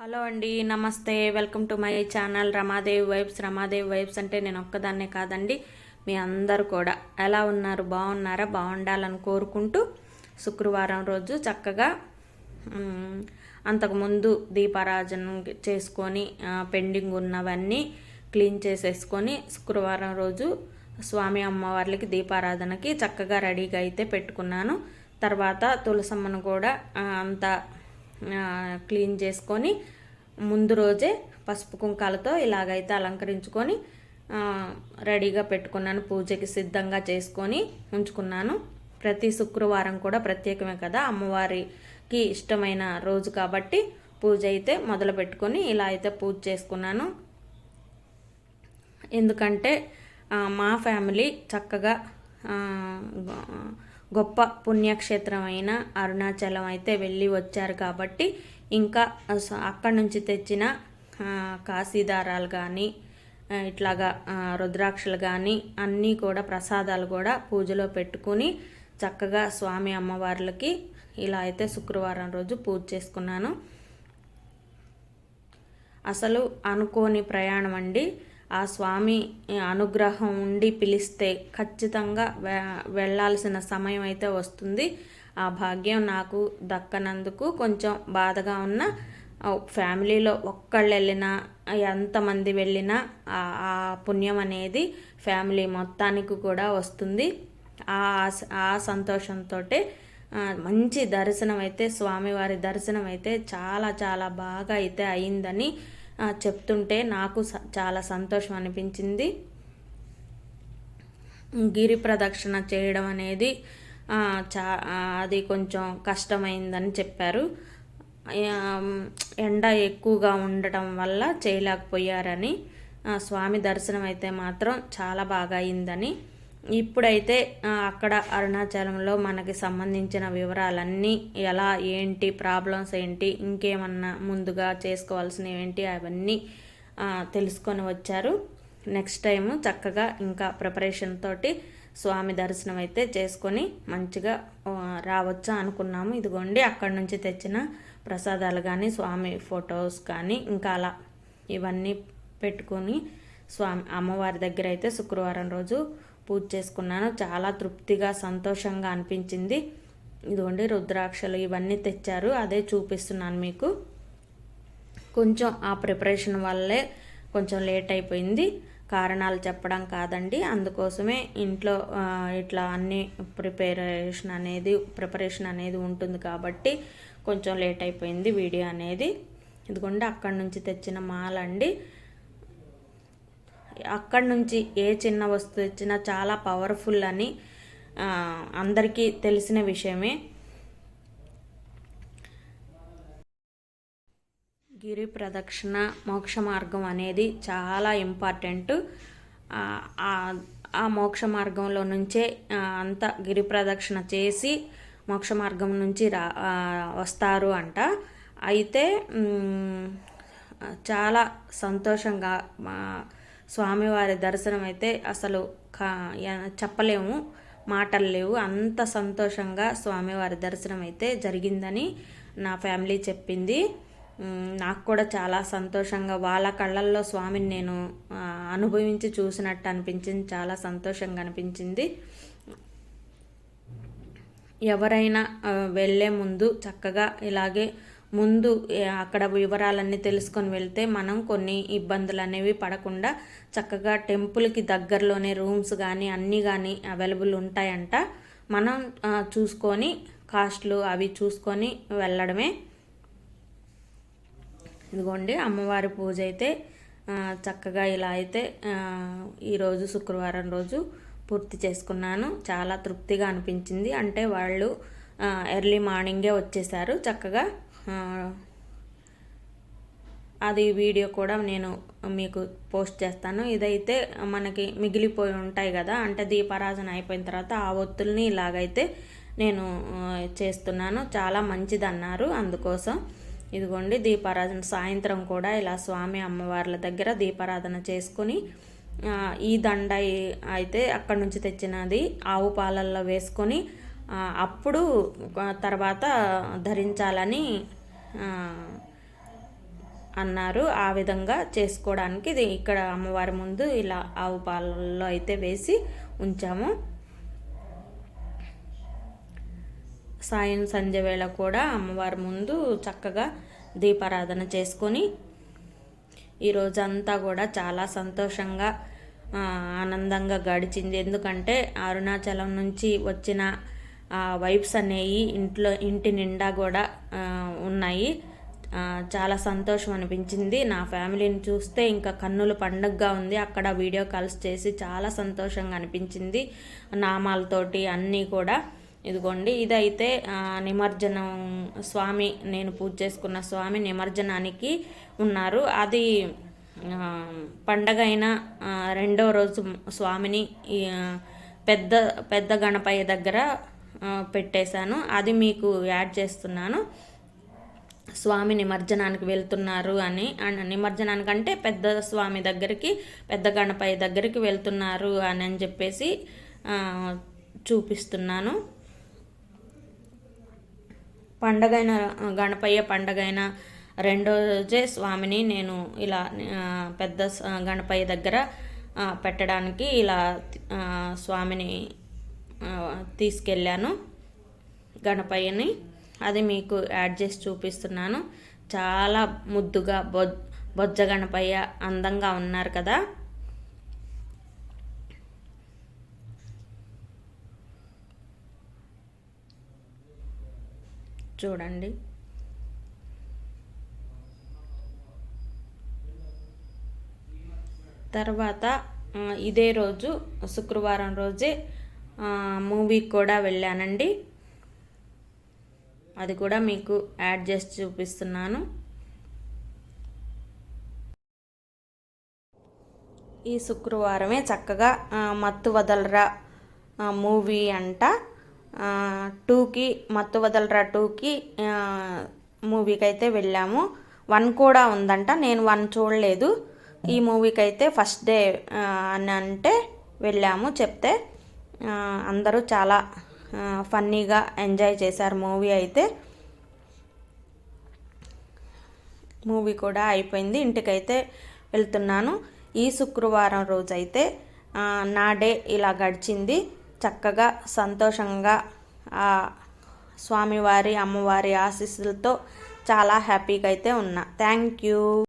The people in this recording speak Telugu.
హలో అండి నమస్తే. Welcome to my channel Ramadevi vibes. Ramadevi vibes అంటే నేను ఒక్కదాన్నే కాదండి మీ అందరు కూడా. ఎలా ఉన్నారు? బాగున్నారా? బాగుండాలని కోరుకుంటూ శుక్రవారం రోజు చక్కగా అంతకుముందు దీపారాజన చేసుకొని పెండింగ్ ఉన్నవన్నీ క్లీన్ చేసేసుకొని శుక్రవారం రోజు స్వామి అమ్మవార్లకి దీపారాధనకి చక్కగా రెడీగా అయితే పెట్టుకున్నాను. తర్వాత తులసమ్మను కూడా అంతా క్లీన్ చేసుకొని ముందు రోజే పసుపు కుంకాలతో ఇలాగైతే అలంకరించుకొని రెడీగా పెట్టుకున్నాను. పూజకి సిద్ధంగా చేసుకొని ఉంచుకున్నాను. ప్రతి శుక్రవారం కూడా ప్రత్యేకమే కదా. అమ్మవారికి ఇష్టమైన రోజు కాబట్టి పూజ అయితే మొదలు పెట్టుకొని ఇలా అయితే పూజ చేసుకున్నాను. ఎందుకంటే మా ఫ్యామిలీ చక్కగా గొప్ప పుణ్యక్షేత్రమైన అరుణాచలం అయితే వెళ్ళి వచ్చారు కాబట్టి ఇంకా అక్కడి నుంచి తెచ్చిన కాశీదారాలు కానీ ఇట్లాగా రుద్రాక్షలు కానీ అన్నీ కూడా ప్రసాదాలు కూడా పూజలో పెట్టుకుని చక్కగా స్వామి అమ్మవార్లకి ఇలా అయితే శుక్రవారం రోజు పూజ చేసుకున్నాను. అసలు అనుకోని ప్రయాణం అండి. ఆ స్వామి అనుగ్రహం ఉండి పిలిస్తే ఖచ్చితంగా వెళ్ళాల్సిన సమయం అయితే వస్తుంది. ఆ భాగ్యం నాకు దక్కనందుకు కొంచెం బాధగా ఉన్న ఫ్యామిలీలో ఒక్కళ్ళు వెళ్ళినా ఎంతమంది వెళ్ళినా ఆ ఆ పుణ్యం అనేది ఫ్యామిలీ మొత్తానికి కూడా వస్తుంది. ఆ ఆ సంతోషంతో మంచి దర్శనం అయితే స్వామివారి దర్శనం అయితే చాలా చాలా బాగా అయితే అయిందని చెప్తుంటే నాకు స- చాలా సంతోషం అనిపించింది. గిరి ప్రదక్షిణ చేయడం అనేది చా అది కొంచెం కష్టమైందని చెప్పారు. ఎండ ఎక్కువగా ఉండటం వల్ల చేయలేకపోయారని స్వామి దర్శనం అయితే మాత్రం చాలా బాగా అయిందని ఇప్పుడైతే అక్కడ అరుణాచలంలో మనకి సంబంధించిన వివరాలన్నీ ఎలా ఏంటి ప్రాబ్లమ్స్ ఏంటి ఇంకేమన్నా ముందుగా చేసుకోవాల్సినవి ఏంటి అవన్నీ తెలుసుకొని వచ్చారు. నెక్స్ట్ టైం చక్కగా ఇంకా ప్రిపరేషన్ తోటి స్వామి దర్శనం అయితే చేసుకొని మంచిగా రావచ్చు రావచ్చా అనుకున్నాము. ఇదిగోండి అక్కడి నుంచి తెచ్చిన ప్రసాదాలు కానీ స్వామి ఫొటోస్ కానీ ఇంకా అలా ఇవన్నీ పెట్టుకొని స్వామి అమ్మవారి దగ్గర అయితే శుక్రవారం రోజు పూజ చేసుకున్నాను. చాలా తృప్తిగా సంతోషంగా అనిపించింది. ఇదిగోండి రుద్రాక్షలు ఇవన్నీ తెచ్చారు. అదే చూపిస్తున్నాను మీకు. కొంచెం ఆ ప్రిపరేషన్ వల్లే కొంచెం లేట్ అయిపోయింది. కారణాలు చెప్పడం కాదండి. అందుకోసమే ఇంట్లో ఇట్లా అన్ని ప్రిపరేషన్ అనేది ప్రిపరేషన్ అనేది ఉంటుంది కాబట్టి కొంచెం లేట్ అయిపోయింది వీడియో అనేది. ఇదిగోండి అక్కడి నుంచి తెచ్చిన మాల అండి అక్కడి నుంచి ఏ చిన్న వస్తువు ఇచ్చినా చాలా పవర్ఫుల్ అని అందరికీ తెలిసిన విషయమే. గిరి ప్రదక్షిణ మోక్ష మార్గం అనేది చాలా ఇంపార్టెంట్ ఆ, మోక్ష మార్గంలో నుంచే అంత గిరి ప్రదక్షిణ చేసి మోక్ష మార్గం నుంచి రా వస్తారు అంట. అయితే చాలా సంతోషంగా మా స్వామివారి దర్శనం అయితే అసలు కా చెప్పలేము మాటలు లేవు. అంత సంతోషంగా స్వామివారి దర్శనం అయితే జరిగిందని నా ఫ్యామిలీ చెప్పింది. నాకు కూడా చాలా సంతోషంగా వాళ్ళ కళ్ళల్లో స్వామిని నేను అనుభవించి చూసినట్టు అనిపించింది. చాలా సంతోషంగా అనిపించింది. ఎవరైనా వెళ్ళే ముందు చక్కగా ఇలాగే ముందు అక్కడ వివరాలన్నీ తెలుసుకొని వెళ్తే మనం కొన్ని ఇబ్బందులు అనేవి పడకుండా చక్కగా టెంపుల్కి దగ్గరలోనే రూమ్స్ కానీ అన్నీ కానీ అవైలబుల్ ఉంటాయంట. మనం చూసుకొని కాస్ట్లు అవి చూసుకొని వెళ్ళడమే. ఇదిగోండి అమ్మవారి పూజ అయితే చక్కగా ఇలా అయితే ఈరోజు శుక్రవారం రోజు పూర్తి చేసుకున్నాను. చాలా తృప్తిగా అనిపించింది. అంటే వాళ్ళు ఎర్లీ మార్నింగే వచ్చేసారు చక్కగా. అది వీడియో కూడా నేను మీకు పోస్ట్ చేస్తాను. ఇదైతే మనకి మిగిలిపోయి ఉంటాయి కదా అంటే దీపారాధన అయిపోయిన తర్వాత ఆ ఒత్తుల్ని ఇలాగైతే నేను చేస్తున్నాను. చాలా మంచిది అన్నారు అందుకోసం. ఇదిగోండి దీపారాధన సాయంత్రం కూడా ఇలా స్వామి అమ్మవార్ల దగ్గర దీపారాధన చేసుకుని ఈ దండ అయితే అక్కడి నుంచి తెచ్చినది ఆవు పాలల్లో వేసుకొని అప్పుడు తర్వాత ధరించాలని అన్నారు. ఆ విధంగా చేసుకోవడానికి ఇది ఇక్కడ అమ్మవారి ముందు ఇలా ఆవు పాలలో అయితే వేసి ఉంచాము. సాయం సంధ్య వేళ కూడా అమ్మవారి ముందు చక్కగా దీపారాధన చేసుకొని ఈరోజంతా కూడా చాలా సంతోషంగా ఆనందంగా గడిచింది. ఎందుకంటే అరుణాచలం నుంచి వచ్చిన వైబ్స్ అనేవి ఇంట్లో ఇంటి నిండా కూడా ఉన్నాయి. చాలా సంతోషం అనిపించింది. నా ఫ్యామిలీని చూస్తే ఇంకా కన్నుల పండుగగా ఉంది. అక్కడ వీడియో కాల్స్ చేసి చాలా సంతోషంగా అనిపించింది. నామాలతోటి అన్నీ కూడా. ఇదిగోండి ఇదైతే నిమజ్జనం స్వామి నేను పూజ చేసుకున్న స్వామి నిమజ్జనానికి ఉన్నారు. అది పండగ అయిన రెండో రోజు స్వామిని పెద్ద పెద్ద గణపయ్య దగ్గర పెట్టేశాను. అది మీకు యాడ్ చేస్తున్నాను. స్వామి నిమజ్జనానికి వెళ్తున్నారు అని నిమజ్జనానికి అంటే పెద్ద స్వామి దగ్గరికి పెద్ద గణపయ్య దగ్గరికి వెళ్తున్నారు అని అని చెప్పేసి చూపిస్తున్నాను. పండగైన గణపయ్య పండగైన రెండో రోజే స్వామిని నేను ఇలా పెద్ద గణపయ్య దగ్గర పెట్టడానికి ఇలా స్వామిని తీసుకెళ్ళాను గణపయ్యని. అది మీకు యాడ్ చేసి చూపిస్తున్నాను. చాలా ముద్దుగా బొ బొజ్జ గణపయ్య అందంగా ఉన్నారు కదా. చూడండి. తర్వాత ఇదే రోజు శుక్రవారం రోజే మూవీకి కూడా వెళ్ళానండి. అది కూడా మీకు యాడ్ చేసి చూపిస్తున్నాను. ఈ శుక్రవారమే చక్కగా మత్తు వదలరా మూవీ అంట. టూకి మత్తు వదలరా టూకి మూవీకి అయితే వెళ్ళాము. వన్ కూడా ఉందంట నేను వన్ చూడలేదు. ఈ మూవీకి అయితే ఫస్ట్ డే అని అంటే వెళ్ళాము చెప్తే అందరూ చాలా ఫన్నీగా ఎంజాయ్ చేశారు మూవీ అయితే. మూవీ కూడా అయిపోయింది. ఇంటికైతే వెళ్తున్నాను. ఈ శుక్రవారం రోజైతే నా డే ఇలా గడిచింది. చక్కగా సంతోషంగా స్వామివారి అమ్మవారి ఆశీస్సులతో చాలా హ్యాపీగా అయితే ఉన్నా. Thank you.